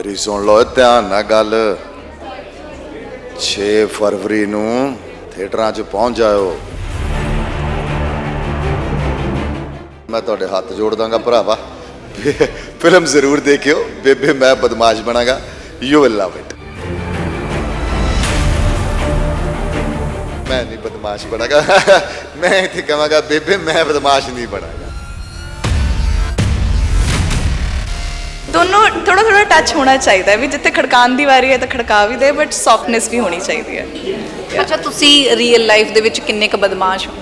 ਮੇਰੀ ਸੁਣ ਲਓ, ਧਿਆਨ ਨਾਲ ਗੱਲ। 6 ਫਰਵਰੀ ਨੂੰ ਥੀਏਟਰਾਂ 'ਚ ਪਹੁੰਚ ਜਾਇਓ। ਮੈਂ ਤੁਹਾਡੇ ਹੱਥ ਜੋੜ ਦਾਂਗਾ, ਭਰਾਵਾ। ਫਿਲਮ ਜ਼ਰੂਰ ਦੇਖਿਓ। Bebe, Main Badmash Banaga. You will love it ਮੈਂ ਨਹੀਂ ਬਦਮਾਸ਼ ਬਣਾਗਾ। ਮੈਂ ਇੱਥੇ ਕਹਾਂਗਾ, ਬੇਬੇ, ਮੈਂ ਬਦਮਾਸ਼ ਨਹੀਂ ਬਣਾਗਾ। ਦੋਨੋਂ ਥੋੜਾ ਥੋੜਾ ਟੱਚ ਹੋਣਾ ਚਾਹੀਦਾ ਹੈ ਵੀ ਜਿੱਥੇ ਖੜਕਾਉਣ ਦੀ ਵਾਰੀ ਹੈ ਤਾਂ ਖੜਕਾ ਵੀ ਦੇ ਬਟ ਸੌਫਟਨੈਸ ਵੀ ਹੋਣੀ ਚਾਹੀਦੀ ਹੈ। ਅੱਛਾ ਤੁਸੀਂ ਰੀਅਲ ਲਾਈਫ ਦੇ ਵਿੱਚ ਕਿੰਨੇ ਕ ਬਦਮਾਸ਼ ਹੋ?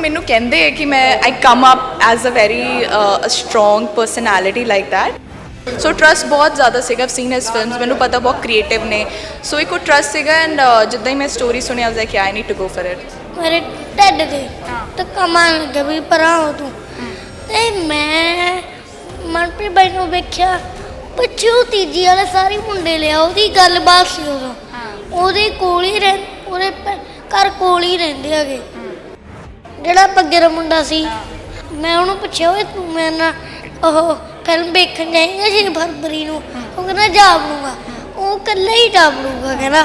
ਮੈਨੂੰ ਕਹਿੰਦੇ ਹੈ ਕਿ ਮੈਂ I come up as a very strong personality like that so trust ਬਹੁਤ ਜ਼ਿਆਦਾ ਸੀਗਾ ਸੀਨ ਹਿਸ ਫਿਲਮਸ ਮੈਨੂੰ ਪਤਾ ਬਹੁਤ ਕ੍ਰੀਏਟਿਵ ਨੇ। ਸੋ ਇੱਕ ਉਹ ਟਰਸਟ ਸੀਗਾ ਐਂਡ ਜਿੱਦਾਂ ਹੀ ਮੈਂ ਸਟੋਰੀ ਸੁਣੀ ਆ ਕਿ I need to go for it ਮੇਰੇ ਢਿੱਡ ਤੇ ਧੱਕਾ ਮਾਰਨ ਲੱਗਾ ਵੀ ਪਰਾਂ ਹੋ ਤੂੰ। ਤੇ ਮੈਂ ਮਨਪ੍ਰੀਤ ਬਾਈ ਨੂੰ ਵੇਖਿਆ। ਪਿੱਛੇ ਉਹ ਤੀਜੀ ਵਾਲੇ ਸਾਰੇ ਮੁੰਡੇ ਲਿਆ ਉਹਦੀ ਗੱਲਬਾਤ ਸੀ ਉਦੋਂ ਉਹਦੇ ਕੋਲ ਹੀ ਰਹਿ ਉਹਦੇ ਪ- ਘਰ ਕੋਲ ਹੀ ਰਹਿੰਦੇ ਹੈਗੇ। ਜਿਹੜਾ ਬੱਗੇ ਦਾ ਮੁੰਡਾ ਸੀ ਮੈਂ ਉਹਨੂੰ ਪੁੱਛਿਆ ਓਏ ਤੂੰ ਮੇਰੇ ਨਾਲ ਉਹ ਫਿਲਮ ਵੇਖਣ ਜਾਏਗਾ ਛੇ ਫਰਵਰੀ ਨੂੰ? ਉਹ ਕਹਿੰਦਾ ਜਾ ਵੜੂੰਗਾ ਉਹ ਇਕੱਲਾ ਹੀ ਜਾ ਵੜੂੰਗਾ ਕਹਿੰਦਾ।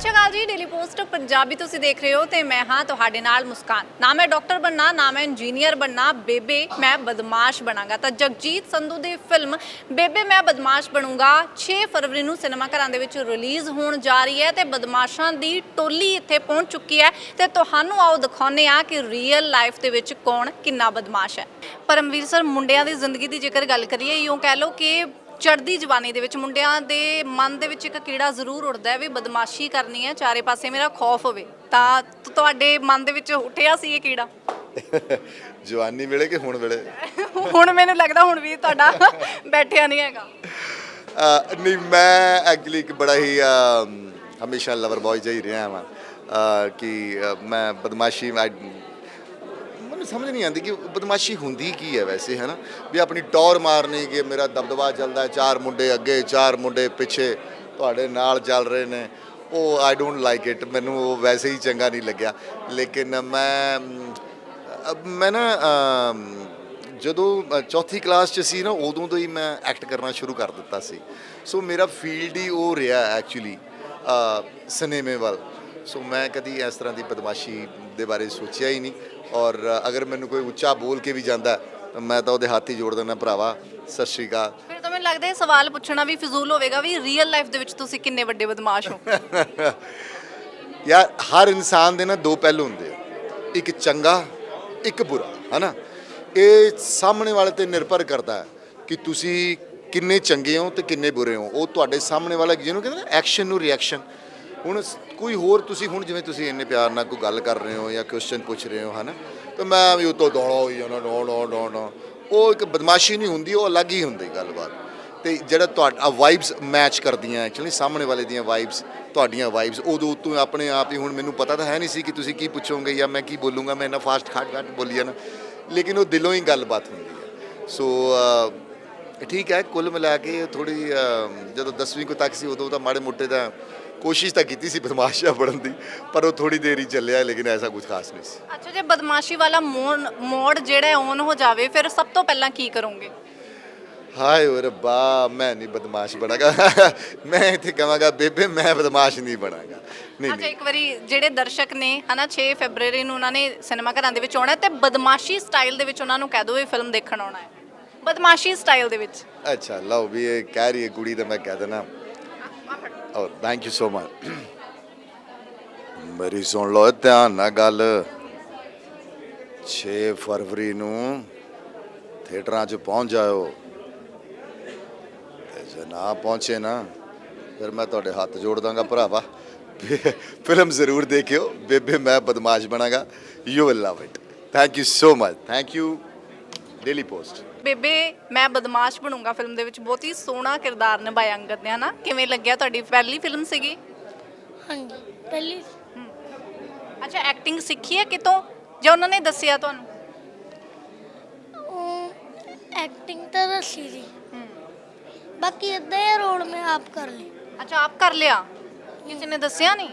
ਸਤਿ ਸ਼੍ਰੀ ਅਕਾਲ ਜੀ ਡੇਲੀ ਪੋਸਟ ਪੰਜਾਬੀ ਤੁਸੀਂ ਦੇਖ ਰਹੇ ਹੋ ਤੇ ਮੈਂ ਹਾਂ ਤੁਹਾਡੇ ਨਾਲ ਮੁਸਕਾਨ। ਨਾ ਮੈਂ ਡਾਕਟਰ ਬਣਨਾ, ਨਾ ਮੈਂ ਇੰਜੀਨੀਅਰ ਬਣਨਾ, ਬੇਬੇ ਮੈਂ ਬਦਮਾਸ਼ ਬਣਾਂਗਾ। ਤਾਂ ਜਗਜੀਤ ਸੰਧੂ ਦੀ ਫਿਲਮ ਬੇਬੇ ਮੈਂ ਬਦਮਾਸ਼ ਬਣੂੰਗਾ 6 ਫਰਵਰੀ ਨੂੰ ਸਿਨੇਮਾ ਘਰਾਂ ਦੇ ਵਿੱਚ ਰਿਲੀਜ਼ ਹੋਣ ਜਾ ਰਹੀ ਹੈ ਤੇ ਬਦਮਾਸ਼ਾਂ ਦੀ ਟੋਲੀ ਇੱਥੇ ਪਹੁੰਚ ਚੁੱਕੀ ਹੈ ਤੇ ਤੁਹਾਨੂੰ ਆਓ ਦਿਖਾਉਂਦੇ ਆ ਕਿ ਰੀਅਲ ਲਾਈਫ ਦੇ ਵਿੱਚ ਕੌਣ ਕਿੰਨਾ ਬਦਮਾਸ਼ ਹੈ। ਪਰਮਵੀਰ ਸਰ, ਮੁੰਡਿਆਂ ਦੀ ਜ਼ਿੰਦਗੀ ਦੀ ਜੇਕਰ ਗੱਲ ਕਰੀਏ, ਇਉਂ ਕਹਿ ਲਓ ਕਿ ਚੜ੍ਹਦੀ ਜਵਾਨੀ ਦੇ ਵਿੱਚ ਮੁੰਡਿਆਂ ਦੇ ਮਨ ਦੇ ਵਿੱਚ ਇੱਕ ਕੀੜਾ ਜ਼ਰੂਰ ਉੱਠਦਾ ਹੈ ਵੀ ਬਦਮਾਸ਼ੀ ਕਰਨੀ ਹੈ ਚਾਰੇ ਪਾਸੇ ਮੇਰਾ ਖੌਫ ਹੋਵੇ। ਤਾਂ ਤੁਹਾਡੇ ਮਨ ਦੇ ਵਿੱਚ ਉੱਠਿਆ ਸੀ ਇਹ ਕੀੜਾ? ਜਵਾਨੀ ਵੇਲੇ ਕਿ ਹੁਣ ਵੇਲੇ? ਹੁਣ ਮੈਨੂੰ ਲੱਗਦਾ ਹੁਣ ਵੀ ਤੁਹਾਡਾ ਬੈਠਿਆ ਨਹੀਂ ਹੈਗਾ। ਨਹੀਂ ਮੈਂ ਐਕਚੁਅਲੀ ਇੱਕ ਬੜਾ ਹੀ ਹਮੇਸ਼ਾ ਲਵਰ ਬॉय ਜਿਹਾ ਹੀ ਰਿਹਾ ਹਾਂ ਕਿ ਮੈਂ ਬਦਮਾਸ਼ੀ ਮੈਨੂੰ ਸਮਝ ਨਹੀਂ ਆਉਂਦੀ ਕਿ ਬਦਮਾਸ਼ੀ ਹੁੰਦੀ ਕੀ ਹੈ ਵੈਸੇ ਹੈ ਨਾ ਵੀ ਆਪਣੀ ਟੌਰ ਮਾਰਨੀ ਕਿ ਮੇਰਾ ਦਬਦਬਾ ਚੱਲਦਾ, ਚਾਰ ਮੁੰਡੇ ਅੱਗੇ, ਚਾਰ ਮੁੰਡੇ ਪਿੱਛੇ, ਤੁਹਾਡੇ ਨਾਲ ਚੱਲ ਰਹੇ ਨੇ। ਉਹ ਆਈ ਡੋਨਟ ਲਾਈਕ ਇਟ ਮੈਨੂੰ ਉਹ ਵੈਸੇ ਹੀ ਚੰਗਾ ਨਹੀਂ ਲੱਗਿਆ। ਲੇਕਿਨ ਮੈਂ ਮੈਂ ਨਾ ਜਦੋਂ ਚੌਥੀ ਕਲਾਸ ਚ ਸੀ ਨਾ, ਉਦੋਂ ਤੋਂ ਹੀ ਮੈਂ ਐਕਟ ਕਰਨਾ ਸ਼ੁਰੂ ਕਰ ਦਿੱਤਾ ਸੀ। ਸੋ ਮੇਰਾ ਫੀਲਡ ਹੀ ਉਹ ਰਿਹਾ ਐਕਚੁਅਲੀ ਸਿਨੇਮੇ ਵੱਲ। ਸੋ ਮੈਂ ਕਦੀ ਇਸ ਤਰ੍ਹਾਂ ਦੀ ਬਦਮਾਸ਼ੀ ਦੇ ਬਾਰੇ ਸੋਚਿਆ ਹੀ ਨਹੀਂ। ਔਰ ਅਗਰ ਮੈਨੂੰ ਕੋਈ ਉੱਚਾ ਬੋਲ ਕੇ ਵੀ ਜਾਂਦਾ ਤਾਂ ਮੈਂ ਤਾਂ ਉਹਦੇ ਹੱਥ ਹੀ ਜੋੜ ਦਿੰਦਾ ਭਰਾਵਾ ਸਤਿ ਸ਼੍ਰੀ ਅਕਾਲ। ਫਿਰ ਤਾਂ ਮੈਨੂੰ ਲੱਗਦਾ ਇਹ ਸਵਾਲ ਪੁੱਛਣਾ ਵੀ ਫਜ਼ੂਲ ਹੋਵੇਗਾ ਵੀ ਰੀਅਲ ਲਾਈਫ ਦੇ ਵਿੱਚ ਤੁਸੀਂ ਕਿੰਨੇ ਵੱਡੇ ਬਦਮਾਸ਼ ਹੋ? ਯਾਰ ਹਰ ਇਨਸਾਨ ਦੇ ਨਾ ਦੋ ਪਹਿਲੂ ਹੁੰਦੇ ਆ। ਇੱਕ ਚੰਗਾ ਇੱਕ ਬੁਰਾ ਹਨਾ? ਇਹ ਸਾਹਮਣੇ ਵਾਲੇ ਤੇ ਨਿਰਭਰ ਕਰਦਾ ਹੈ ਕਿ ਤੁਸੀਂ ਕਿੰਨੇ ਚੰਗੇ ਹੋ ਤੇ ਕਿੰਨੇ ਬੁਰੇ ਹੋ। ਉਹ ਤੁਹਾਡੇ ਸਾਹਮਣੇ ਵਾਲਾ ਜਿਹਨੂੰ ਕਹਿੰਦੇ ਨਾ ਐਕਸ਼ਨ ਨੂੰ ਰਿਐਕਸ਼ਨ ਹੁਣ ਕੋਈ ਹੋਰ ਤੁਸੀਂ ਹੁਣ ਜਿਵੇਂ ਤੁਸੀਂ ਇੰਨੇ ਪਿਆਰ ਨਾਲ ਕੋਈ ਗੱਲ ਕਰ ਰਹੇ ਹੋ ਜਾਂ ਕੁਐਸਚਨ ਪੁੱਛ ਰਹੇ ਹੋ, ਹਨਾ? ਤਾਂ ਮੈਂ ਵੀ ਉਤੋਂ ਦੌੜਾ ਹੋਈ ਜਾਣਾ ਨੋ ਨੋ ਨੋ ਨੋ ਉਹ ਇੱਕ ਬਦਮਾਸ਼ੀ ਨਹੀਂ ਹੁੰਦੀ, ਉਹ ਅਲੱਗ ਹੀ ਹੁੰਦੀ ਗੱਲਬਾਤ। ਤੇ ਜਿਹੜਾ ਤੁਹਾਡਾ ਵਾਈਬਸ ਮੈਚ ਕਰਦੀਆਂ ਐਕਚੁਅਲੀ ਸਾਹਮਣੇ ਵਾਲੇ ਦੀਆਂ ਵਾਈਬਸ ਤੁਹਾਡੀਆਂ ਵਾਈਬਸ ਉਦੋਂ ਤੋਂ ਆਪਣੇ ਆਪ ਹੀ ਹੁਣ ਮੈਨੂੰ ਪਤਾ ਤਾਂ ਹੈ ਨਹੀਂ ਸੀ ਕਿ ਤੁਸੀਂ ਕੀ ਪੁੱਛੋਗੇ ਜਾਂ ਮੈਂ ਕੀ ਬੋਲੂੰਗਾ, ਮੈਂ ਇੰਨਾ ਫਾਸਟ ਖਾਟ ਖਾਟ ਬੋਲੀ ਜਾਣਾ। ਲੇਕਿਨ ਉਹ ਦਿਲੋਂ ਹੀ ਗੱਲਬਾਤ ਹੁੰਦੀ ਹੈ। ਸੋ ਠੀਕ ਹੈ, ਕੁੱਲ ਮਿਲਾ ਕੇ ਥੋੜੀ ਜਦੋਂ 10ਵੀਂ ਕੋ ਤੱਕ ਸੀ, ਉਦੋਂ ਤਾਂ ਮਾੜੇ ਮੋਟੇ ਦਾ ਕੋਸ਼ਿਸ਼ ਤਾਂ ਕੀਤੀ ਸੀ ਬਦਮਾਸ਼ਾ ਬਣਨ ਦੀ ਪਰ ਉਹ ਥੋੜੀ ਦੇਰ ਹੀ ਚੱਲਿਆ ਲੇਕਿਨ ਐਸਾ ਕੁਝ ਖਾਸ ਨਹੀਂ ਸੀ। ਅੱਛਾ ਜੇ ਬਦਮਾਸ਼ੀ ਵਾਲਾ ਮੋੜ ਜਿਹੜਾ ਔਨ ਹੋ ਜਾਵੇ ਫਿਰ ਸਭ ਤੋਂ ਪਹਿਲਾਂ ਕੀ ਕਰੋਗੇ? ਹਾਏ ਓ ਰੱਬਾ ਮੈਂ ਨਹੀਂ ਬਦਮਾਸ਼ ਬਣਾਗਾ। ਮੈਂ ਇੱਥੇ ਕਹਾਂਗਾ ਬੇਬੇ ਮੈਂ ਬਦਮਾਸ਼ ਨਹੀਂ ਬਣਾਗਾ। ਨਹੀਂ ਅੱਛਾ ਇੱਕ ਵਾਰੀ ਜਿਹੜੇ ਦਰਸ਼ਕ ਨੇ ਹਨਾ 6 ਫੈਬਰੂਰੀ ਨੂੰ ਉਹਨਾਂ ਨੇ ਸਿਨੇਮਾ ਘਰਾਂ ਦੇ ਵਿੱਚ ਆਉਣਾ ਤੇ ਬਦਮਾਸ਼ੀ ਸਟਾਈਲ ਦੇ ਵਿੱਚ ਉਹਨਾਂ ਨੂੰ ਕਹਿ ਦਿਓ ਇਹ ਫਿਲਮ ਦੇਖਣ ਆਉਣਾ ਹੈ। ਬਦਮਾਸ਼ੀ ਸਟਾਈਲ ਦੇ ਵਿੱਚ। ਅੱਛਾ ਲਓ ਵੀ ਇਹ ਕਹਿ ਰਹੀ ਹੈ ਕੁੜੀ ਤਾਂ ਮੈਂ ਕਹਿ ਦੇਣਾ। ਔਰ ਥੈਂਕ ਯੂ ਸੋ ਮਚ ਮੇਰੀ ਸੁਣ ਲਓ, ਧਿਆਨ ਨਾਲ ਗੱਲ। 6 ਫਰਵਰੀ ਨੂੰ ਥੀਏਟਰਾਂ 'ਚ ਪਹੁੰਚ ਜਾਇਓ। ਤੇ ਜੇ ਨਾ ਪਹੁੰਚੇ ਨਾ, ਫਿਰ ਮੈਂ ਤੁਹਾਡੇ ਹੱਥ ਜੋੜ ਦਾਂਗਾ ਭਰਾਵਾ। ਫਿਲਮ ਜ਼ਰੂਰ ਦੇਖਿਓ। Bebe, Main Badmash Banaga. You will love it thank you so much thank you Daily Post Bebe Main Badmash ਬਣੂੰਗਾ film ਦੇ ਵਿੱਚ। ਬਹੁਤ ਹੀ ਸੋਹਣਾ ਕਿਰਦਾਰ ਨਿਭਾਇਆ ਅੰਗਦ ਨੇ ਹਨਾ? ਕਿਵੇਂ ਲੱਗਿਆ ਤੁਹਾਡੀ ਪਹਿਲੀ ਫਿਲਮ ਸੀਗੀ? ਹਾਂਜੀ ਪਹਿਲੀ। ਅੱਛਾ ਐਕਟਿੰਗ ਸਿੱਖੀ ਹੈ ਕਿਤੋਂ? ਜਾਂ ਉਹਨਾਂ ਨੇ ਦੱਸਿਆ ਤੁਹਾਨੂੰ? ਉਹ ਐਕਟਿੰਗ ਤਾਂ ਦੱਸੀ ਸੀ। ਬਾਕੀ ਇਹ ਰੋਲ ਮੈਂ ਆਪ ਕਰ ਲਈ ਅੱਛਾ ਆਪ ਕਰ ਲਿਆ? ਕਿਸੇ ਨੇ ਦੱਸਿਆ ਨਹੀਂ?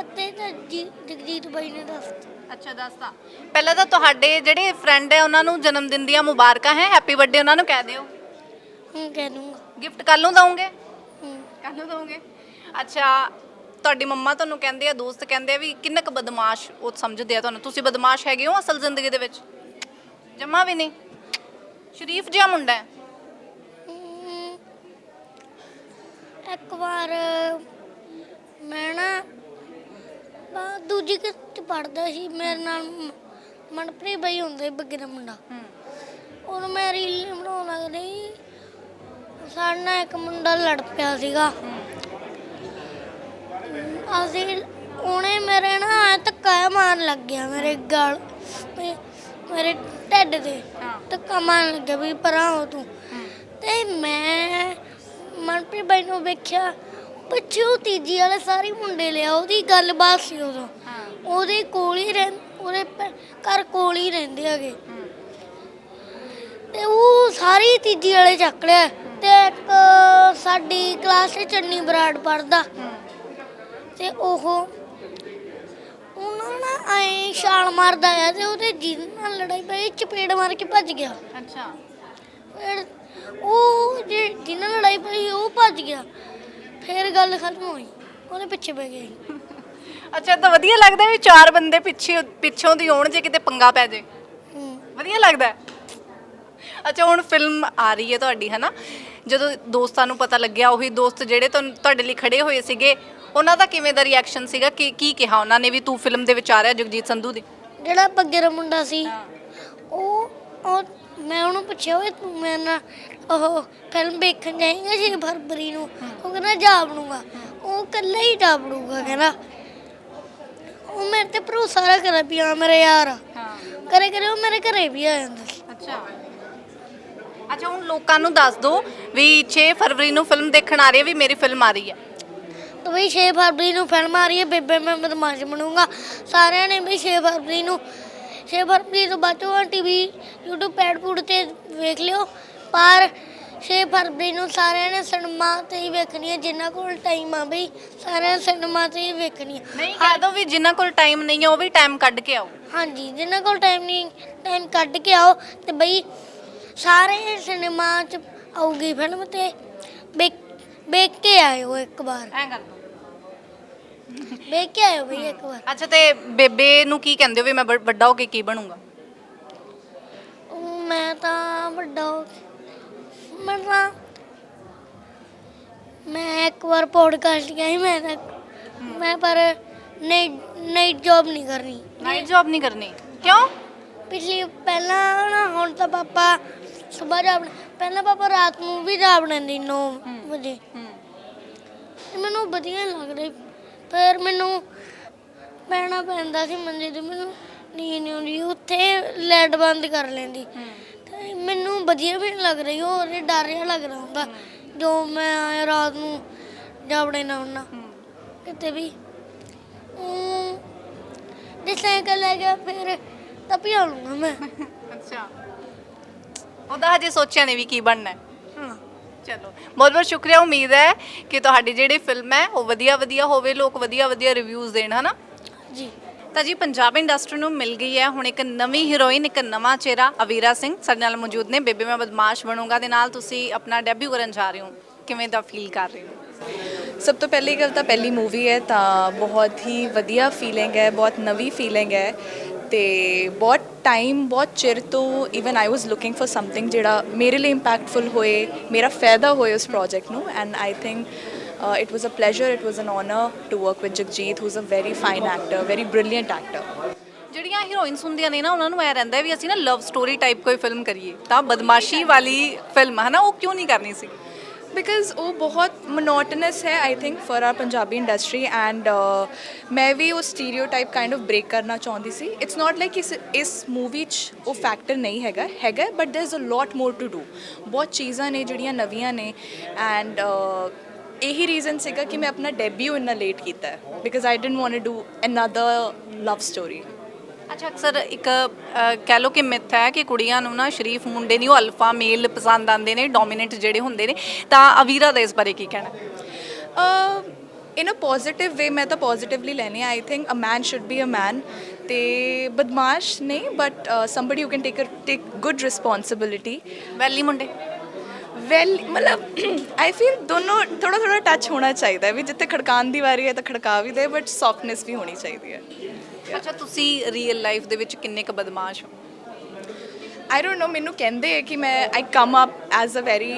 ਅੱਧੇ ਤਾਂ ਜੀ- ਜਗਜੀਤ ਬਾਈ ਨੇ ਦੱਸ ਅੱਛਾ ਦੱਸਦਾ ਪਹਿਲਾਂ ਤਾਂ ਤੁਹਾਡੇ ਜਿਹੜੇ ਫਰੈਂਡ ਹੈ ਉਹਨਾਂ ਨੂੰ ਜਨਮ ਦਿਨ ਦੀਆਂ ਮੁਬਾਰਕਾਂ ਹੈ ਹੈਪੀ ਬਰਥਡੇ ਉਹਨਾਂ ਨੂੰ ਕਹਿ ਦਿਓ। ਹੁਣ ਕਹਿ ਦੂੰਗਾ। ਗਿਫਟ ਕੱਲ ਨੂੰ ਦਵੋਗੇ? ਹੂੰ। ਕੱਲ ਨੂੰ ਦਵੋਗੇ? ਅੱਛਾ ਤੁਹਾਡੀ ਮੰਮਾ ਤੁਹਾਨੂੰ ਕਹਿੰਦੇ ਆ ਦੋਸਤ ਕਹਿੰਦੇ ਆ ਵੀ ਕਿੰਨਾ ਕੁ ਬਦਮਾਸ਼ ਉਹ ਸਮਝਦੇ ਆ ਤੁਹਾਨੂੰ। ਤੁਸੀਂ ਬਦਮਾਸ਼ ਹੈਗੇ ਹੋ ਅਸਲ ਜ਼ਿੰਦਗੀ ਦੇ ਵਿੱਚ। ਜਮਾ ਵੀ ਨਹੀਂ। ਸ਼ਰੀਫ ਜਿਹਾ ਮੁੰਡਾ ਹੈ। ਇੱਕ ਵਾਰ ਮੈਂ ਨਾ ਬਾ- ਦੂਜੀ ਕਿਤ ਪੜਦਾ ਸੀ ਮੇਰੇ ਨਾਲ ਮ- ਮਨਪ੍ਰੀਤ ਬਈ ਹੁੰਦੇ ਬੱਗੇ ਦਾ ਮੁੰਡਾ। ਉਹਨੂੰ ਮੈਂ ਰੀਲ ਬਣਾਉਣ ਲੱਗਦੀ। ਸਾਡੇ ਨਾਲ ਇੱਕ ਮੁੰਡਾ ਲੜ ਪਿਆ ਸੀਗਾ। ਅਸੀਂ ਉਹਨੇ ਮੇਰੇ ਨਾ ਐਂ ਧੱਕਾ ਮਾਰਨ ਲੱਗ ਗਿਆ ਮੇਰੇ ਗਲ ਮੇ- ਮੇਰੇ ਢਿੱਡ ਤੇ ਧੱਕਾ ਮਾਰਨ ਲੱਗਿਆ ਵੀ ਪਰਾਂ ਹੋ ਤੂੰ। ਤੇ ਮੈਂ ਮਨਪ੍ਰੀਤ ਬਾਈ ਨੂੰ ਵੇਖਿਆ ਪਿੱਛੇ ਤੀਜੀ ਵਾਲੇ ਸਾਰੇ ਮੁੰਡੇ ਲਿਆ ਉਹਦੀ ਗੱਲਬਾਤ ਸੀ ਉਦੋਂ। ਉਹਦੇ ਕੋਲ ਹੀ ਰਹਿ ਉਹਦੇ ਪ- ਘਰ ਕੋਲ ਹੀ ਰਹਿੰਦੇ ਹੈਗੇ। ਤੇ ਉਹ ਸਾਰੀ ਤੀਜੀ ਵਾਲੇ ਚੱਕ ਲਿਆ ਤੇ ਇੱਕ ਸਾਡੀ ਕਲਾਸ 'ਚ ਚੰਨੀ ਬਰਾੜ ਪੜਦਾ ਤੇ ਉਹ ਉਹਨਾਂ ਨਾਲ ਐ ਛਾਲ ਮਾਰਦਾ ਆ ਤੇ ਉਹਦੇ ਜਿਹਦੇ ਨਾਲ ਲੜਾਈ ਪਈ ਚਪੇੜ ਮਾਰ ਕੇ ਭੱਜ ਗਿਆ। ਅੱਛਾ। ਫਿਰ ਉਹ ਜੇ ਜਿਹਨਾਂ ਨਾਲ ਲੜਾਈ ਪਈ ਉਹ ਭੱਜ ਗਿਆ। ਫਿਰ ਗੱਲ ਖਤਮ ਹੋਈ। ਉਹਦੇ ਪਿੱਛੇ ਪੈ ਗਏ। ਅੱਛਾ ਤਾਂ ਵਧੀਆ ਲੱਗਦਾ ਵੀ ਚਾਰ ਬੰਦੇ ਪਿੱਛੇ ਪਿੱਛੋਂ ਦੀ ਆਉਣ ਜੇ ਕਿਤੇ ਪੰਗਾ ਪੈ ਜੇ। ਹੂੰ। ਵਧੀਆ ਲੱਗਦਾ? ਅੱਛਾ ਹੁਣ ਫਿਲਮ ਆ ਰਹੀ ਹੈ ਤੁਹਾਡੀ ਹਨਾ? ਜਦੋਂ ਦੋਸਤਾਂ ਨੂੰ ਪਤਾ ਲੱਗਿਆ ਉਹੀ ਦੋਸਤ ਜਿਹੜੇ ਤੁਹਾਨੂੰ ਤੁਹਾਡੇ ਲਈ ਖੜੇ ਹੋਏ ਸੀਗੇ ਉਹਨਾਂ ਦਾ ਕਿਵੇਂ ਦਾ ਰਿਐਕਸ਼ਨ ਸੀਗਾ? ਕਿ ਕੀ ਕਿਹਾ ਉਹਨਾਂ ਨੇ ਵੀ ਤੂੰ ਫਿਲਮ ਦੇ ਵਿੱਚ ਆ ਰਿਹਾ ਜਗਜੀਤ ਸੰਧੂ ਦੀ? ਜਿਹੜਾ ਬੱਗੇ ਦਾ ਮੁੰਡਾ ਸੀ ਉਹ ਉਹ ਮੈਂ ਉਹਨੂੰ ਪੁੱਛਿਆ ਓਏ ਤੂੰ ਮੇਰੇ ਨਾਲ ਉਹ ਫਿਲਮ ਵੇਖਣ ਜਾਏਂਗਾ 6 ਫਰਵਰੀ ਨੂੰ? ਉਹ ਕਹਿੰਦਾ ਜਾ ਬਣੂਗਾ। ਉਹ ਇਕੱਲਾ ਹੀ ਜਾ ਬਣੂਗਾ ਕਹਿੰਦਾ। ਉਹ ਮੇਰੇ ਤੇ ਭਰੋਸਾ ਰੱਖਦਾ ਵੀ ਹਾਂ ਮੇਰਾ ਯਾਰ ਆ। ਹਾਂ। ਕਰੇ ਕਰੇ ਉਹ ਮੇਰੇ ਘਰੇ ਵੀ ਆ ਜਾਂਦਾ। ਸੀ ਅੱਛਾ। ਅੱਛਾ ਹੁਣ ਲੋਕਾਂ ਨੂੰ ਦੱਸ ਦਿਓ ਵੀ 6 ਫਰਵਰੀ ਨੂੰ ਫਿਲਮ ਦੇਖਣ ਆ ਰਹੀ ਹੈ ਵੀ ਮੇਰੀ ਫਿਲਮ ਆ ਰਹੀ ਹੈ। ਤਾਂ ਬਈ 6 ਫਰਵਰੀ ਨੂੰ ਫਿਲਮ ਆ ਰਹੀ ਹੈ ਬੇਬੇ ਮੈਂ ਬਦਮਾਸ਼ ਬਣੂੰਗਾ। ਸਾਰਿਆਂ ਨੇ ਬਈ 6 ਫਰਵਰੀ ਨੂੰ 6 ਫਰਵਰੀ ਤੋਂ ਬਾਅਦ ਚੋਂ ਟੀਵੀ YouTube ਪੈਡ ਪੂਡ ਤੇ ਵੇਖ ਲਿਓ। ਪਰ 6 ਫਰਵਰੀ ਨੂੰ ਸਾਰਿਆਂ ਨੇ ਸਿਨੇਮਾ ਤੇ ਹੀ ਵੇਖਣੀ ਹੈ ਜਿਨ੍ਹਾਂ ਕੋਲ ਟਾਈਮ ਆ ਬਈ ਸਾਰਿਆਂ ਨੇ ਸਿਨੇਮਾ ਤੇ ਹੀ ਵੇਖਣੀ ਹੈ ਨਹੀਂ ਕਹਿ ਦੋ ਵੀ ਜਿਨ੍ਹਾਂ ਕੋਲ ਟਾਈਮ ਨਹੀਂ ਹੈ ਉਹ ਵੀ ਟਾਈਮ ਕੱਢ ਕੇ ਆਓ। ਹਾਂਜੀ ਜਿਨ੍ਹਾਂ ਕੋਲ ਟਾਈਮ ਨਹੀਂ ਟਾਈਮ ਕੱਢ ਕੇ ਆਓ ਤੇ ਬਈ ਸਾਰੇ ਸਿਨੇਮਾ ਚ ਆਊਗੀ ਫਿਲਮ ਤੇ। ਵੇਖ ਵੇਖ ਕੇ ਆਇਓ ਇੱਕ ਵਾਰ। ਐਂ ਕਰ ਵੇਖ ਕੇ ਆਇਓ ਬਈ ਇੱਕ ਵਾਰ। ਅੱਛਾ ਤੇ ਬੇਬੇ ਨੂੰ ਕੀ ਕਹਿੰਦੇ ਹੋ ਵੀ ਮੈਂ ਬ- ਵੱਡਾ ਹੋ ਕੇ ਕੀ ਬਣੂੰਗਾ? ਉਹ ਮੈਂ ਤਾਂ ਵੱਡਾ ਹੋ ਕੇ- ਮੈਂ ਤਾਂ ਮੈਂ ਇੱਕ ਵਾਰ ਪੋਡਕਾਸਟ ਗਿਆ ਸੀ ਮੈਂ ਤਾਂ ਮੈਂ ਪਰ ਨਹੀਂ ਨਹੀਂ ਜੌਬ ਨਹੀਂ ਕਰਨੀ। ਨਾਈਟ ਜੌਬ ਨਹੀਂ ਕਰਨੀ। ਕਿਉਂ? ਪਿਛਲੀ ਪਹਿਲਾਂ ਨਾ ਹੁਣ ਤਾਂ ਪਾਪਾ ਸਵੇਰ ਜਾ ਪਹਿਲਾਂ ਪਾਪਾ ਰਾਤ ਨੂੰ ਵੀ ਜਾ ਬਣਾਉਂਦੀ 9 ਵਜੇ। ਤੇ ਮੈਨੂੰ ਵਧੀਆ ਲੱਗ ਰਹੀ ਫਿਰ ਮੈਨੂੰ ਪੈਣਾ ਪੈਂਦਾ ਸੀ ਮੰਜੇ ਤੇ ਮੈਨੂੰ ਨੀਂਦ ਨਹੀਂ ਆਉਂਦੀ। ਉੱਥੇ ਲਾਈਟ ਬੰਦ ਕਰ ਲੈਂਦੀ। ਤੇ ਮੈਨੂੰ ਵਧੀਆ ਵੀ ਲੱਗ ਰਹੀ ਉਹਦੇ ਡਰ ਜਿਹਾ ਲੱਗ ਰਿਹਾ ਹੁੰਦਾ। ਜੋ ਮੈਂ ਆਇਆ ਰਾਤ ਨੂੰ ਜਾਵੜੇ ਨਾ ਹੁੰਨਾ ਕਿਤੇ ਵੀ ਜੇ ਸਾਈਕਲ ਲੈ ਗਿਆ ਫਿਰ ਤਾਂ ਪਿਆ ਲੂੰਗਾ ਮੈਂ। ਅੱਛਾ। ਉਹਦਾ ਹਜੇ ਸੋਚਿਆ ਨਹੀਂ ਵੀ ਕੀ ਬਣਨਾ। ਹਾਂ ਚਲੋ ਬਹੁਤ ਬਹੁਤ ਸ਼ੁਕਰੀਆ ਉਮੀਦ ਹੈ ਕਿ ਤੁਹਾਡੀ ਜਿਹੜੀ ਫਿਲਮ ਹੈ ਉਹ ਵਧੀਆ ਵਧੀਆ ਹੋਵੇ ਲੋਕ ਵਧੀਆ ਵਧੀਆ ਰਿਵਿਊਜ਼ ਦੇਣ ਹਨਾ? ਜੀ ਤਾਂ ਜੀ ਪੰਜਾਬ ਇੰਡਸਟਰੀ ਨੂੰ ਮਿਲ ਗਈ ਹੈ ਹੁਣ ਇੱਕ ਨਵੀਂ ਹੀਰੋਇਨ ਇੱਕ ਨਵਾਂ ਚਿਹਰਾ ਅਵੀਰਾ ਸਿੰਘ। ਸਾਡੇ ਨਾਲ ਮੌਜੂਦ ਨੇ ਬੇਬੇ ਮੈਂ ਬਦਮਾਸ਼ ਬਣੂੰਗਾ ਦੇ ਨਾਲ ਤੁਸੀਂ ਆਪਣਾ ਡੈਬਿਊ ਕਰਨ ਜਾ ਰਹੇ ਹੋ। ਕਿਵੇਂ ਦਾ ਫੀਲ ਕਰ ਰਹੇ ਹੋ? ਸਭ ਤੋਂ ਪਹਿਲੀ ਗੱਲ ਤਾਂ ਪਹਿਲੀ ਮੂਵੀ ਹੈ ਤਾਂ ਬਹੁਤ ਹੀ ਵਧੀਆ ਫੀਲਿੰਗ ਹੈ ਬਹੁਤ ਨਵੀਂ ਫੀਲਿੰਗ ਹੈ। ਤੇ ਬਹੁਤ ਟਾਈਮ ਬਹੁਤ ਚਿਰ ਤੋਂ even I was looking for something ਜਿਹੜਾ ਮੇਰੇ ਲਈ ਇੰਪੈਕਟਫੁਲ ਹੋਏ, ਮੇਰਾ ਫਾਇਦਾ ਹੋਏ ਉਸ ਪ੍ਰੋਜੈਕਟ ਨੂੰ and I think it was a pleasure it was an honour to work with Jagjit who is a very fine actor very brilliant actor ਜਿਹੜੀਆਂ ਹੀਰੋਇਨਸ ਹੁੰਦੀਆਂ ਨੇ ਨਾ, ਉਹਨਾਂ ਨੂੰ ਐ ਰਹਿੰਦਾ ਵੀ ਅਸੀਂ ਨਾ ਲਵ ਸਟੋਰੀ ਟਾਈਪ ਕੋਈ ਫਿਲਮ ਕਰੀਏ, ਤਾਂ ਬਦਮਾਸ਼ੀ ਵਾਲੀ ਫਿਲਮ ਹੈ ਨਾ ਉਹ ਕਿਉਂ ਨਹੀਂ ਕਰਨੀ ਸੀ? ਬਿਕਾਜ਼ ਉਹ ਬਹੁਤ ਮੋਨੋਟਨਸ ਹੈ I think for our Punjabi industry and ਮੈਂ ਵੀ ਉਹ ਸਟੀਰੀਓਟਾਈਪ ਕਾਈਂਡ ਆਫ ਬ੍ਰੇਕ ਕਰਨਾ ਚਾਹੁੰਦੀ ਸੀ। ਇਟਸ ਨਾਟ ਲਾਈਕ ਇਸ ਇਸ ਮੂਵੀ 'ਚ ਉਹ ਫੈਕਟਰ ਨਹੀਂ ਹੈਗਾ ਹੈਗਾ but there is a lot more to do ਬਹੁਤ ਚੀਜ਼ਾਂ ਨੇ ਜਿਹੜੀਆਂ ਨਵੀਆਂ ਨੇ ਐਂਡ uh, ਇਹੀ ਰੀਜ਼ਨ ਸੀਗਾ ਕਿ ਮੈਂ ਆਪਣਾ ਡੈਬਿਊ ਇੰਨਾ ਲੇਟ ਕੀਤਾ ਹੈ। Because I didn't want to do another love story ਅੱਛਾ ਅਕਸਰ ਇੱਕ ਅ, ਕਹਿ ਲਓ ਕਿ ਮਿੱਥ ਹੈ ਕਿ ਕੁੜੀਆਂ ਨੂੰ ਨਾ ਸ਼ਰੀਫ ਮੁੰਡੇ ਨਹੀਂ ਉਹ ਅਲਫਾ ਮੇਲ ਪਸੰਦ ਆਉਂਦੇ ਨੇ ਡੋਮੀਨੈਂਟ ਜਿਹੜੇ ਹੁੰਦੇ ਨੇ। ਤਾਂ ਅਵੀਰਾ ਦਾ ਇਸ ਬਾਰੇ ਕੀ ਕਹਿਣਾ? ਇਨ ਅ ਪੋਜ਼ਿਟਿਵ ਵੇ ਮੈਂ ਤਾਂ ਪੋਜ਼ਿਟਿਵਲੀ ਲੈਣੀ I think a man should be a man ਤੇ ਬਦਮਾਸ਼ ਨਹੀਂ but somebody who can take take good responsibility ਵੈਲੀ ਮੁੰਡੇ। ਵੈਲ ਮਤਲਬ ਆਈ ਫੀਲ ਦੋਨੋਂ ਥੋੜਾ ਥੋੜਾ ਟੱਚ ਹੋਣਾ ਚਾਹੀਦਾ ਹੈ ਵੀ ਜਿੱਥੇ ਖੜਕਾਉਣ ਦੀ ਵਾਰੀ ਹੈ ਤਾਂ ਖੜਕਾ ਵੀ ਦੇ ਬਟ ਸੌਫਟਨੈਸ ਵੀ ਹੋਣੀ ਚਾਹੀਦੀ ਹੈ। ਅੱਛਾ ਤੁਸੀਂ ਰੀਅਲ ਲਾਈਫ ਦੇ ਵਿੱਚ ਕਿੰਨੇ ਕ ਬਦਮਾਸ਼ ਹੋ? ਆਈ ਡੋਨਟ ਨੋ ਮੈਨੂੰ ਕਹਿੰਦੇ ਹੈ ਕਿ ਮੈਂ I come up as a very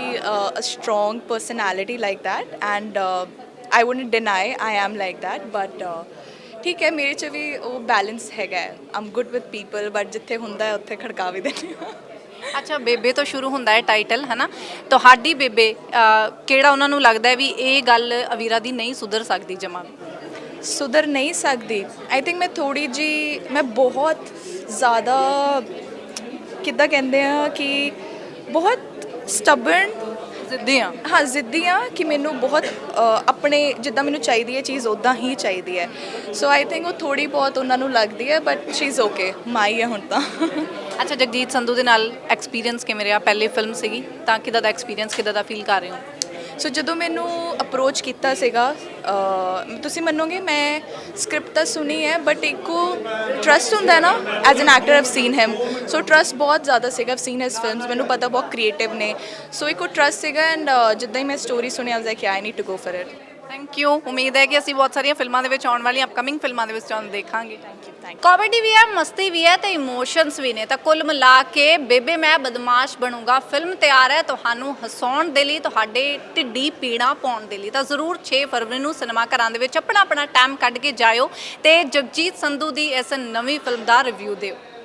strong personality like that and I wouldn't deny I am like that but ਠੀਕ ਹੈ ਮੇਰੇ ਚ ਵੀ ਉਹ ਬੈਲੈਂਸ ਹੈਗਾ I'm good with people but ਜਿੱਥੇ ਹੁੰਦਾ ਹੈ ਉੱਥੇ ਖੜਕਾ ਵੀ ਦਿੰਦੀ ਹਾਂ। ਅੱਛਾ ਬੇਬੇ ਤੋਂ ਸ਼ੁਰੂ ਹੁੰਦਾ ਹੈ ਟਾਈਟਲ ਹਨਾ? ਤੁਹਾਡੀ ਬੇਬੇ ਕਿਹੜਾ ਉਹਨਾਂ ਨੂੰ ਲੱਗਦਾ ਹੈ ਵੀ ਇਹ ਗੱਲ ਅਵੀਰਾ ਦੀ ਨਹੀਂ ਸੁਧਰ ਸਕਦੀ ਜਮਾ? ਸੁਧਰ ਨਹੀਂ ਸਕਦੀ। ਆਈ ਥਿੰਕ ਮੈਂ ਥੋੜੀ ਜੀ ਮੈਂ ਬਹੁਤ ਜ਼ਿਆਦਾ ਕਿੱਦਾਂ ਕਹਿੰਦੇ ਆ ਕਿ ਬਹੁਤ ਸਟਬਰਨ ਜ਼ਿੱਦੀ ਆ। ਹਾਂ ਜ਼ਿੱਦੀ ਆ ਕਿ ਮੈਨੂੰ ਬਹੁਤ ਅ, ਆਪਣੇ ਜਿੱਦਾਂ ਮੈਨੂੰ ਚਾਹੀਦੀ ਹੈ ਚੀਜ਼ ਉਦਾਂ ਹੀ ਚਾਹੀਦੀ ਹੈ। ਸੋ ਆਈ ਥਿੰਕ ਉਹ ਥੋੜੀ ਬਹੁਤ ਉਹਨਾਂ ਨੂੰ ਲੱਗਦੀ ਹੈ ਬਟ ਸ਼ੀ ਇਜ਼ ਓਕੇ ਮਾਈ ਹੈ ਹੁਣ ਤਾਂ। ਅੱਛਾ ਜਗਜੀਤ ਸੰਧੂ ਦੇ ਨਾਲ ਐਕਸਪੀਰੀਅੰਸ ਕਿਵੇਂ ਰਿਹਾ? ਪਹਿਲੀ ਫਿਲਮ ਸੀਗੀ ਤਾਂ ਕਿਦਾਂ ਦਾ ਐਕਸਪੀਰੀਅੰਸ ਕਿਦਾਂ ਦਾ ਫੀਲ ਕਰ ਰਹੇ ਹੋ? ਸੋ ਜਦੋਂ ਮੈਨੂੰ ਅਪਰੋਚ ਕੀਤਾ ਸੀਗਾ ਤੁਸੀਂ ਮੰਨੋਗੇ, ਮੈਂ ਸਕ੍ਰਿਪਟ ਤਾਂ ਸੁਣੀ ਹੈ ਬਟ ਇੱਕੋ ਟਰਸਟ ਹੁੰਦਾ ਨਾ as an actor I've seen him so trust ਬਹੁਤ ਜ਼ਿਆਦਾ ਸੀਗਾ ਆਈਵ ਸੀਨ ਹਿਸ ਫਿਲਮਸ ਮੈਨੂੰ ਪਤਾ ਬਹੁਤ ਕ੍ਰੀਏਟਿਵ ਨੇ। ਸੋ ਇੱਕੋ ਟਰਸਟ ਸੀਗਾ ਐਂਡ ਜਿੱਦਾਂ ਹੀ ਮੈਂ ਸਟੋਰੀ ਸੁਣੀ I was like I need to go for it thank you ਉਮੀਦ ਹੈ ਕਿ ਅਸੀਂ ਬਹੁਤ ਸਾਰੀਆਂ ਫਿਲਮਾਂ ਦੇ ਵਿੱਚ ਆਉਣ ਵਾਲੀਆਂ ਅਪਕਮਿੰਗ ਫਿਲਮਾਂ ਦੇ ਵਿੱਚ ਤੁਹਾਨੂੰ ਦੇਖਾਂਗੇ। ਥੈਂਕ ਯੂ ਥੈਂਕ ਕਾਮੇਡੀ ਵੀ ਹੈ, ਮਸਤੀ ਵੀ ਹੈ ਤੇ ਇਮੋਸ਼ਨਸ ਵੀ ਨੇ। ਤਾਂ ਕੁੱਲ ਮਿਲਾ ਕੇ ਬੇਬੇ, ਮੈਂ ਬਦਮਾਸ਼ ਬਣੂੰਗਾ। ਫਿਲਮ ਤਿਆਰ ਹੈ ਤੁਹਾਨੂੰ ਹਸਾਉਣ ਦੇ ਲਈ, ਤੁਹਾਡੇ ਢਿੱਡੀ ਪੀੜਾ ਪਾਉਣ ਦੇ ਲਈ। ਤਾਂ ਜ਼ਰੂਰ 6 ਫਰਵਰੀ ਨੂੰ ਸਿਨੇਮਾ ਘਰਾਂ ਦੇ ਵਿੱਚ ਆਪਣਾ ਆਪਣਾ ਟਾਈਮ ਕੱਢ ਕੇ ਜਾਇਓ ਤੇ ਜਗਜੀਤ ਸੰਧੂ ਦੀ ਇਸ ਨਵੀਂ ਫਿਲਮ ਦਾ ਰਿਵਿਊ ਦਿਓ।